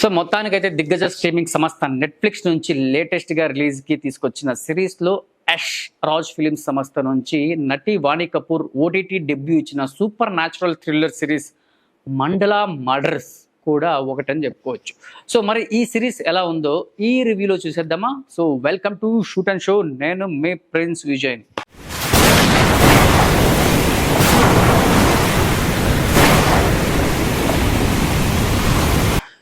So మొత్తానికైతే దిగ్గజ streaming సంస్థ నెట్ఫ్లిక్స్ నుంచి లేటెస్ట్గా రిలీజ్కి తీసుకొచ్చిన సిరీస్లో యష్ రాజ్ ఫిలిమ్స్ సంస్థ నుంచి నటి వాణి కపూర్ ఓటీటీ డెబ్యూ ఇచ్చిన supernatural thriller series Mandala murders కూడా ఒకటని చెప్పుకోవచ్చు. సో మరి ఈ సిరీస్ ఎలా ఉందో ఈ రివ్యూలో చూసేద్దామా? So welcome to shoot and show. నేను మే ప్రిన్స్ విజయ్.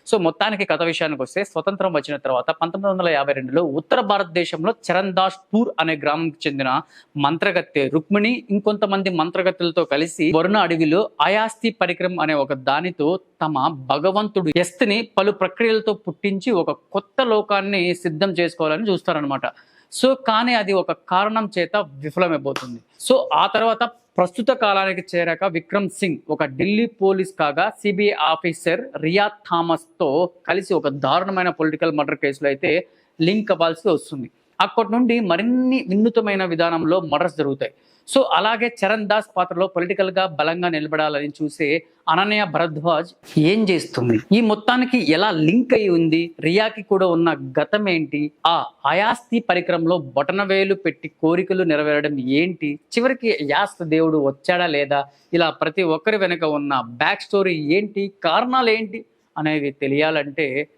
సో మొత్తానికి కథ విషయానికి వస్తే స్వతంత్రం వచ్చిన తర్వాత పంతొమ్మిది వందల యాభై రెండులో ఉత్తర భారతదేశంలో చరణ్దాస్పూర్ అనే గ్రామంకి చెందిన మంత్రగత్తె రుక్మిణి ఇంకొంతమంది మంత్రగత్తెలతో కలిసి వరుణ అడవిలో అయాస్తి పరికరం అనే ఒక దానితో తమ భగవంతుడు ఎస్తిని పలు ప్రక్రియలతో పుట్టించి ఒక కొత్త లోకాన్ని సిద్ధం చేసుకోవాలని చూస్తారనమాట సో కానీ అది ఒక కారణం చేత విఫలమైపోతుంది. సో ఆ తర్వాత ప్రస్తుత కాలానికి చేరాక విక్రమ్ సింగ్ ఒక ఢిల్లీ పోలీస్ కాగా సిబిఐ ఆఫీసర్ రియాద్ థామస్తో కలిసి ఒక దారుణమైన పొలిటికల్ మర్డర్ కేసులో అయితే లింక్ అవ్వాల్సి వస్తుంది. అక్కడి నుండి మరిన్ని వినూతమైన విధానంలో మర్డర్స్ జరుగుతాయి. సో అలాగే చరణ్ దాస్ పాత్రలో పొలిటికల్గా బలంగా నిలబడాలని చూసే అనన్య భరద్వాజ్ ఏం చేస్తుంది? ఈ మొత్తానికి ఎలా లింక్ అయి ఉంది? రియాకి కూడా ఉన్న గతం ఏంటి? ఆ అయాస్తి పరికరంలో బొటనవేలు పెట్టి కోరికలు నెరవేరడం ఏంటి? చివరికి యాస్త దేవుడు వచ్చాడా లేదా? ఇలా ప్రతి ఒక్కరి వెనుక ఉన్న బ్యాక్ స్టోరీ ఏంటి? కారణాలు ఏంటి? అనేవి తెలియాలంటే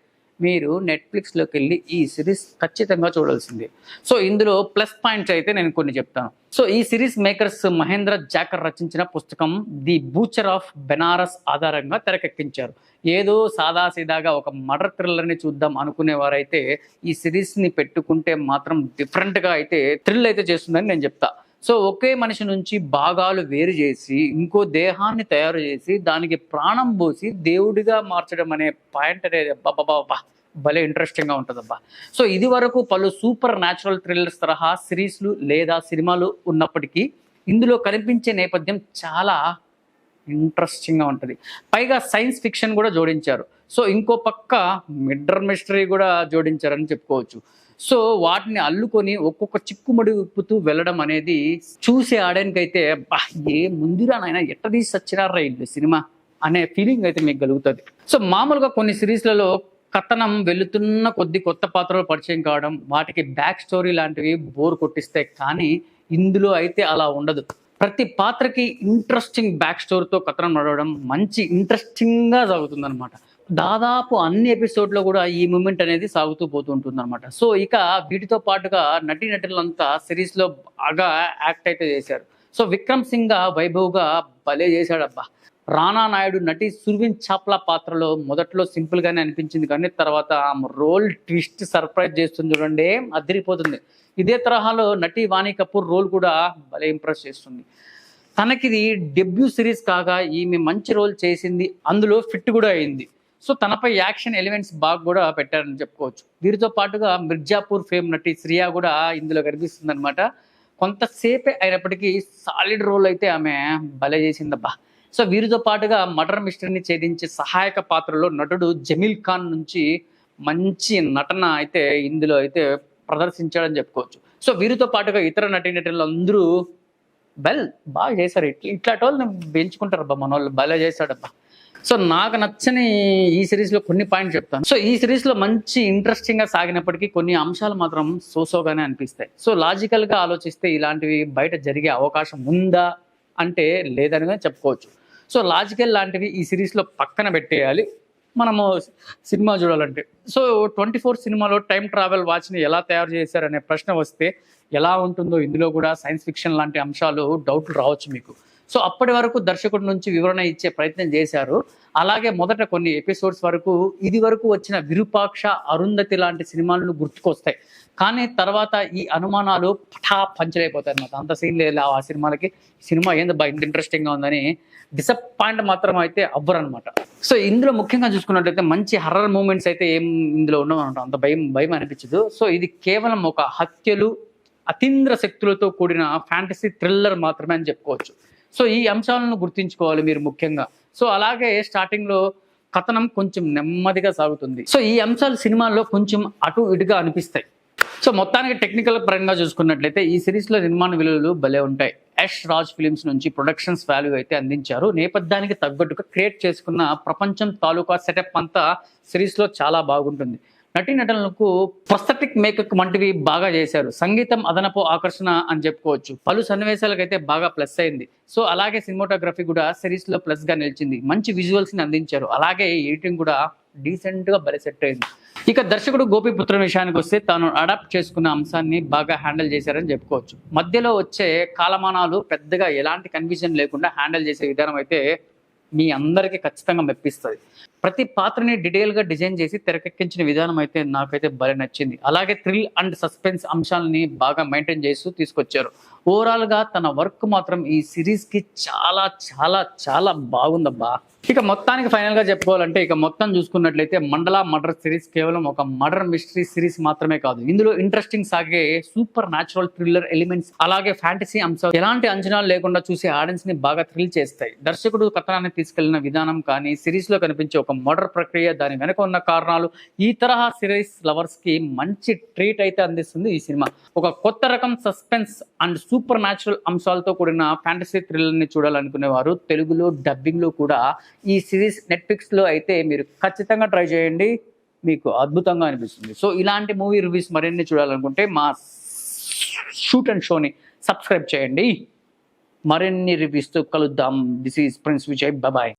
మీరు నెట్ఫ్లిక్స్లోకి వెళ్ళి ఈ సిరీస్ ఖచ్చితంగా చూడాల్సిందే. సో ఇందులో ప్లస్ పాయింట్స్ అయితే నేను కొన్ని చెప్తాను. సో ఈ సిరీస్ మేకర్స్ మహేంద్ర జాకర్ రచించిన పుస్తకం ది బూచర్ ఆఫ్ బెనారస్ ఆధారంగా తెరకెక్కించారు. ఏదో సాదాసీదాగా ఒక మర్డర్ థ్రిల్లర్ని చూద్దాం అనుకునేవారైతే ఈ సిరీస్ని పెట్టుకుంటే మాత్రం డిఫరెంట్గా అయితే థ్రిల్ అయితే చేస్తుందని నేను చెప్తా. సో ఒకే మనిషి నుంచి భాగాలు వేరు చేసి ఇంకో దేహాన్ని తయారు చేసి దానికి ప్రాణం పోసి దేవుడిగా మార్చడం అనే పాయింట్ అనేది అబ్బా భలే ఇంట్రెస్టింగ్గా ఉంటుందబ్బా. సో ఇది వరకు పలు సూపర్ న్యాచురల్ థ్రిల్లర్స్ తరహా సిరీస్లు లేదా సినిమాలు ఉన్నప్పటికీ ఇందులో కనిపించే నేపథ్యం చాలా ఇంట్రెస్టింగ్గా ఉంటుంది. పైగా సైన్స్ ఫిక్షన్ కూడా జోడించారు. సో ఇంకో పక్క మిడ్డర్ మిస్టరీ కూడా జోడించారని చెప్పుకోవచ్చు. సో వాటిని అల్లుకొని ఒక్కొక్క చిక్కుముడి ఉప్పుతూ వెళ్ళడం అనేది చూసే ఆడానికైతే బా ఏ ముందురా నాయన ఎట్ట తీసి ఇల్లు సినిమా? అనే ఫీలింగ్ అయితే మీకు కలుగుతుంది. సో మామూలుగా కొన్ని సిరీస్లలో కథనం వెళుతున్న కొద్ది కొత్త పాత్రలు పరిచయం కావడం వాటికి బ్యాక్ స్టోరీ లాంటివి బోర్ కొట్టిస్తాయి కానీ ఇందులో అయితే అలా ఉండదు. ప్రతి పాత్రకి ఇంట్రెస్టింగ్ బ్యాక్ స్టోరీతో కథనం నడవడం మంచి ఇంట్రెస్టింగ్గా జరుగుతుందనమాట అనమాట దాదాపు అన్ని ఎపిసోడ్లో కూడా ఈ మూమెంట్ అనేది సాగుతూ పోతుంటుంది అనమాట సో ఇక వీటితో పాటుగా నటీ నటులంతా సిరీస్లో బాగా యాక్ట్ అయితే చేశారు. సో విక్రమ్ సింగ్గా వైభవ్గా భలే చేశాడబ్బా. రానా నాయుడు నటి సుర్విన్ చాప్లా పాత్రలో మొదట్లో సింపుల్ గానే అనిపించింది కానీ తర్వాత ఆమె రోల్ ట్విస్ట్ సర్ప్రైజ్ చేస్తుంది చూడండి అదిరిపోతుంది. ఇదే తరహాలో నటి వాణి కపూర్ రోల్ కూడా భలే ఇంప్రెస్ చేస్తుంది. తనకిది డెబ్యూ సిరీస్ కాగా ఈమె మంచి రోల్ చేసింది అందులో ఫిట్ కూడా అయింది. సో తనపై యాక్షన్ ఎలిమెంట్స్ బాగా కూడా పెట్టారని చెప్పుకోవచ్చు. వీరితో పాటుగా మిర్జాపూర్ ఫేమ్ నటి శ్రియా కూడా ఇందులో కనిపిస్తుంది అనమాట కొంతసేపే అయినప్పటికీ సాలిడ్ రోల్ అయితే ఆమె భలే చేసిందబ్బా. సో వీరితో పాటుగా మర్డర్ మిస్టరీని ఛేదించే సహాయక పాత్రలో నటుడు జమీల్ ఖాన్ నుంచి మంచి నటన అయితే ఇందులో అయితే ప్రదర్శించాడని చెప్పుకోవచ్చు. సో వీరితో పాటుగా ఇతర నటీనటులు అందరూ బెల్ బాగా చేశారు. ఇట్లా ఇట్లాంటి వాళ్ళని పెంచుకుంటారబ్బా మన వాళ్ళు భలే చేశాడబ్బా. సో నాకు నచ్చని ఈ సిరీస్లో కొన్ని పాయింట్స్ చెప్తాను. సో ఈ సిరీస్లో మంచి ఇంట్రెస్టింగ్గా సాగినప్పటికీ కొన్ని అంశాలు మాత్రం సోసోగానే అనిపిస్తాయి. సో లాజికల్గా ఆలోచిస్తే ఇలాంటివి బయట జరిగే అవకాశం ఉందా అంటే లేదని చెప్పుకోవచ్చు. సో లాజికల్ లాంటివి ఈ సిరీస్లో పక్కన పెట్టేయాలి. మనము సినిమా చూడాలంటే. సో ట్వంటీ ఫోర్ సినిమాలో టైం ట్రావెల్ వాచ్ని ఎలా తయారు చేశారనే ప్రశ్న వస్తే ఎలా ఉంటుందో ఇందులో కూడా సైన్స్ ఫిక్షన్ లాంటి అంశాలు డౌట్లు రావచ్చు మీకు. సో అప్పటి వరకు దర్శకుడి నుంచి వివరణ ఇచ్చే ప్రయత్నం చేశారు. అలాగే మొదట కొన్ని ఎపిసోడ్స్ వరకు ఇది వరకు వచ్చిన విరూపాక్ష అరుంధతి లాంటి సినిమాలను గుర్తుకొస్తాయి. కానీ తర్వాత ఈ అనుమానాలు పఠా పంచలైపోతాయి అనమాట అంత సీన్ లేదు ఆ సినిమాలకి. సినిమా ఏంది బాగా ఇంత ఇంట్రెస్టింగ్గా ఉందని డిసప్పాయింట్ మాత్రం అయితే అవ్వరు అనమాట సో ఇందులో ముఖ్యంగా చూసుకున్నట్లయితే మంచి హర్రర్ మూమెంట్స్ అయితే ఏం ఇందులో ఉండవన్నమాట. అంత భయం భయం అనిపించదు. సో ఇది కేవలం ఒక హత్యలు అతీంద్ర శక్తులతో కూడిన ఫ్యాంటసీ థ్రిల్లర్ మాత్రమే అని చెప్పుకోవచ్చు. సో ఈ అంశాలను గుర్తుంచుకోవాలి మీరు ముఖ్యంగా. సో అలాగే స్టార్టింగ్లో కథనం కొంచెం నెమ్మదిగా సాగుతుంది. సో ఈ అంశాలు సినిమాల్లో కొంచెం అటు ఇటుగా అనిపిస్తాయి. సో మొత్తానికి టెక్నికల్ పరంగా చూసుకున్నట్లయితే ఈ సిరీస్లో నిర్మాణ విలువలు భలే ఉంటాయి. యష్ రాజ్ ఫిలిమ్స్ నుంచి ప్రొడక్షన్స్ వాల్యూ అయితే అందించారు. నేపథ్యానికి తగ్గట్టుగా క్రియేట్ చేసుకున్న ప్రపంచం తాలూకా సెటప్ అంతా సిరీస్లో చాలా బాగుంటుంది. నటీనటులకు ప్రొస్థెటిక్ మేకప్ వంటివి బాగా చేశారు. సంగీతం అదనపు ఆకర్షణ అని చెప్పుకోవచ్చు. పలు సన్నివేశాలకైతే బాగా ప్లస్ అయింది. సో అలాగే సినిమాటోగ్రఫీ కూడా సిరీస్లో ప్లస్గా నిలిచింది. మంచి విజువల్స్ని అందించారు. అలాగే ఎడిటింగ్ కూడా డీసెంట్గా బలి సెట్ అయింది. ఇక దర్శకుడు గోపిపుత్ర విషయానికి వస్తే తాను అడాప్ట్ చేసుకున్న అంశాన్ని బాగా హ్యాండిల్ చేశారని చెప్పుకోవచ్చు. మధ్యలో వచ్చే కాలమానాలు పెద్దగా ఎలాంటి కన్ఫ్యూజన్ లేకుండా హ్యాండిల్ చేసే విధానం అయితే మీ అందరికీ ఖచ్చితంగా మెప్పిస్తుంది. ప్రతి పాత్రని డీటెయిల్గా డిజైన్ చేసి తెరకెక్కించిన విధానం అయితే నాకైతే భలే నచ్చింది. అలాగే థ్రిల్ అండ్ సస్పెన్స్ అంశాలని బాగా మెయింటైన్ చేస్తూ తీసుకొచ్చారు. ఓవరాల్గా తన వర్క్ మాత్రం ఈ సిరీస్కి చాలా చాలా చాలా బాగుందబ్బా. ఇక మొత్తానికి ఫైనల్గా చెప్పుకోవాలంటే ఇక మొత్తం చూసుకున్నట్లయితే మండల మర్డర్ సిరీస్ కేవలం ఒక మర్డర్ మిస్టరీ సిరీస్ మాత్రమే కాదు. ఇందులో ఇంట్రెస్టింగ్ సాగే సూపర్ న్యాచురల్ థ్రిల్లర్ ఎలిమెంట్స్ అలాగే ఫ్యాంటసీ అంశాలు ఎలాంటి అంచనాలు లేకుండా చూసే ఆడియన్స్ని బాగా థ్రిల్ చేస్తాయి. దర్శకుడు కథనాన్ని తీసుకెళ్ళిన విధానం కానీ సిరీస్లో కనిపించే ఒక మర్డర్ ప్రక్రియ దాని వెనక ఉన్న కారణాలు ఈ తరహా సిరీస్ లవర్స్కి మంచి ట్రీట్ అయితే అందిస్తుంది ఈ సినిమా. ఒక కొత్త రకం సస్పెన్స్ అండ్ సూపర్ న్యాచురల్ అంశాలతో కూడిన ఫ్యాంటసీ థ్రిల్లర్ని ని చూడాలనుకునే వారు తెలుగులో డబ్బింగ్లో కూడా ఈ సిరీస్ నెట్ఫ్లిక్స్లో అయితే మీరు ఖచ్చితంగా ట్రై చేయండి. మీకు అద్భుతంగా అనిపిస్తుంది. సో ఇలాంటి మూవీ రివ్యూస్ మరిన్ని చూడాలనుకుంటే మా షూట్ అండ్ షోని సబ్స్క్రైబ్ చేయండి. మరిన్ని రివ్యూస్తో కలుద్దాం. This is Prince Vijay. Bye